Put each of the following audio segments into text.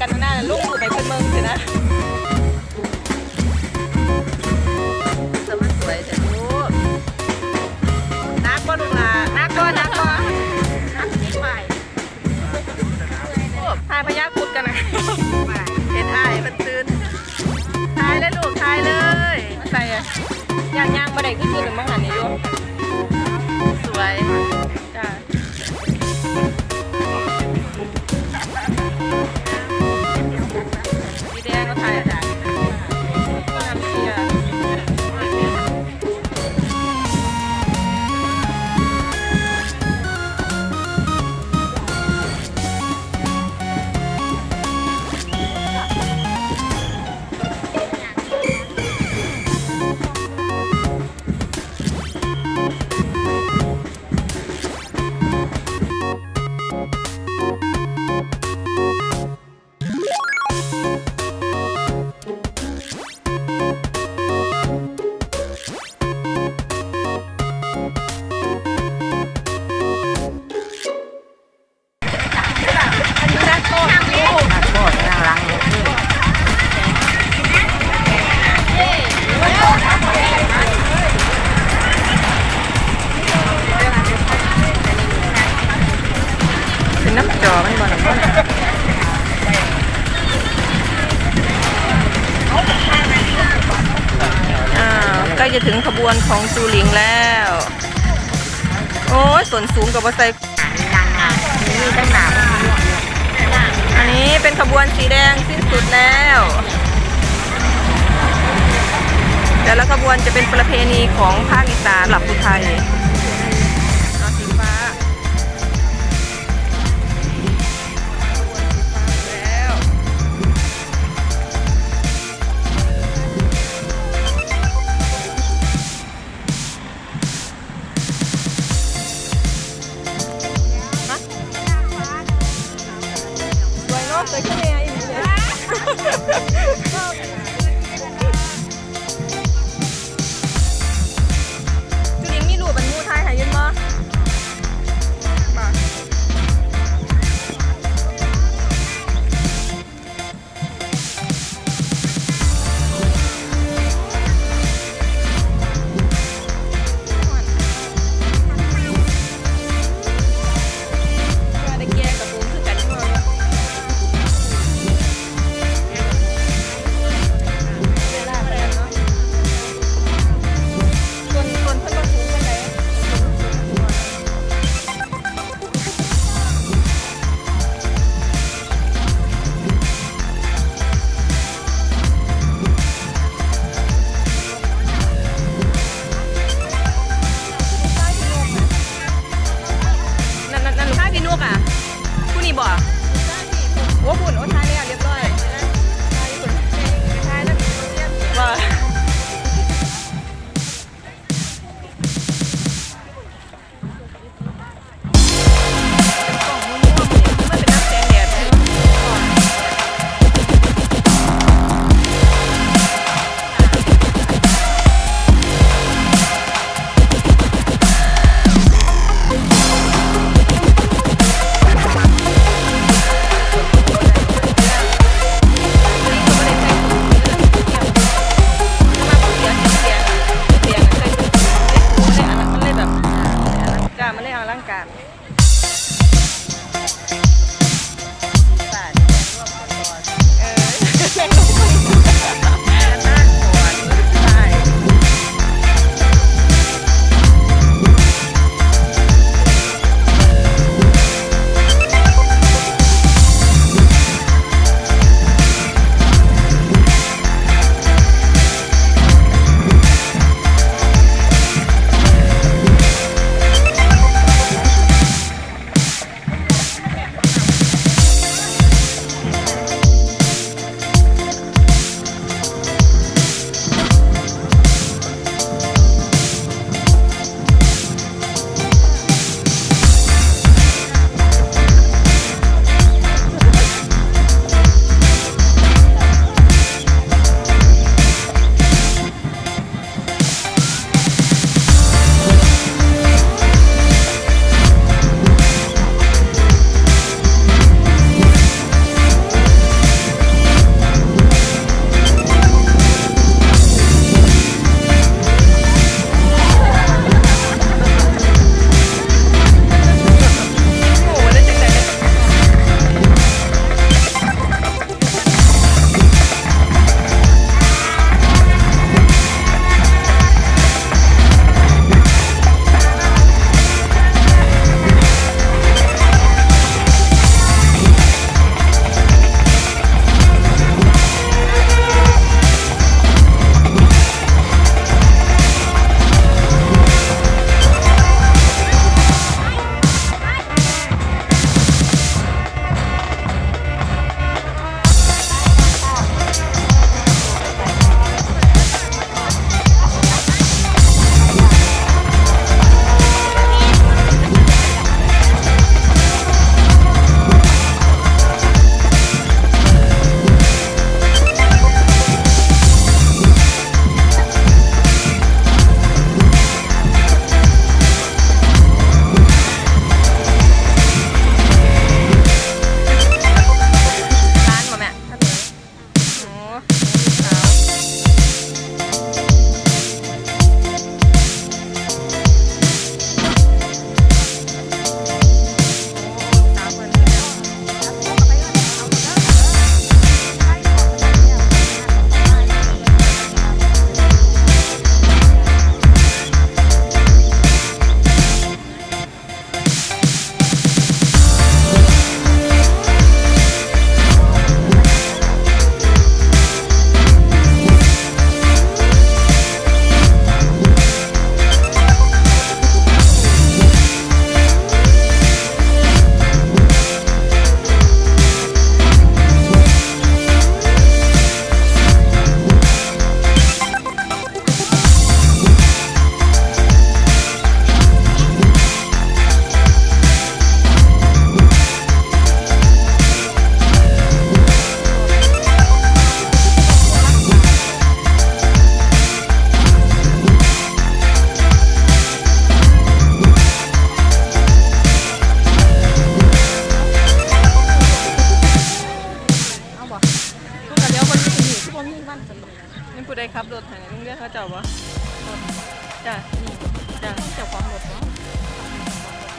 กันหน้าน่ะลูกอยู่ไปเพิ่นเมืองสินะสมันสวยแต่ลูกนักก็ลูกหลานักก็นักก็นักที่ใหม่ทายพยักพุดกันนะเห็นอายมันตื่นทายเลยลูกทายเลยใส่อะย่างย่างมาได้ขึ้นหนึ่งมังหันนี่โยมสวยจ้า จอมันบ่น้ำมันอ้าใกล้จะถึงขบวนของจูหลิงแล้ว โอ้ยส่วนสูงกับว่าใส่นี่ตั้งหนาอันนี้เป็นขบวนสีแดงสิ้นสุดแล้วแต่ละขบวนจะเป็นประเพณีของภาคอีสานหลับอุทัย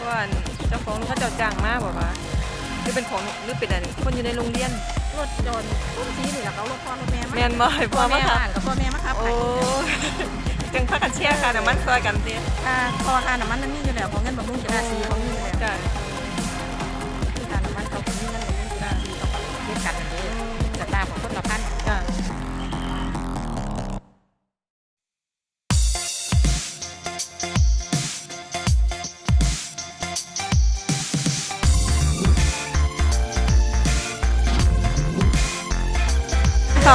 ว่าเจ้าของเขาเจ้าจ้างมาบ่ว่าหรือเป็นของหรือเป็นอันคนอยู่ในโรงเรียนรถจนต้นสีนี่แหละเขารถพ่อรถแม่มาแม่นบ่ให้พ่พ่ออแม่มาขับบ้านกับพ่อแม่มาขับโอ้ให้จังพากันเชียร์กันน่ะมันซอยกันติค่าพ่อค่าน้ำมันนั่นมีอยู่แล้วของเงินบำรุงกีฬาสีของมีอยู่แล้ว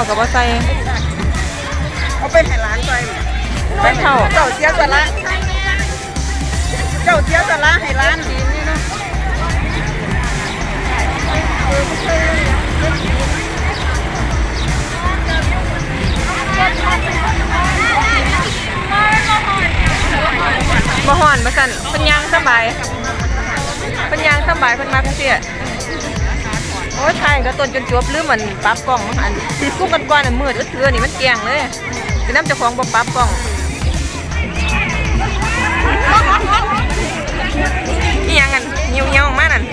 าวกับว่าใส่เอาไปให้ร้านไปแป้งข้าวเจ้าเสียสละเจ้าเสียสละให้ร้านบ่ฮ้อนบ่สั่นเพิ่นย่างสบายเพิ่นย่างสบายเพิ่นมักเสีย โอ้ยทายก็ต้นจนจบลืมมันปรับกล้องอันคู่กันก่อนน่ะมืดอึดเถือนี่มันแกล้งเลยสิน้ำเจ้าของบ่ปรับกล้องอีหยังอันเหี่ยวๆมานั่น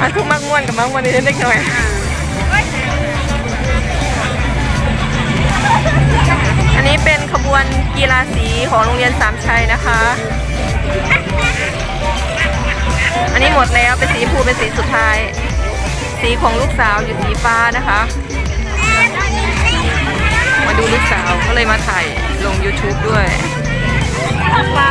อันทุกมักม่วนกับมักม่วนนี่เล็กน้อยอันนี้เป็นขบวนกีฬาสีของโรงเรียนสามชัยนะคะ อันนี้หมดแล้วเป็นสีชมพูเป็นสีสุดท้าย สีของลูกสาวอยู่สีฟ้านะคะ มาดูลูกสาวก็เลยมาถ่ายลง YouTube ด้วยปลา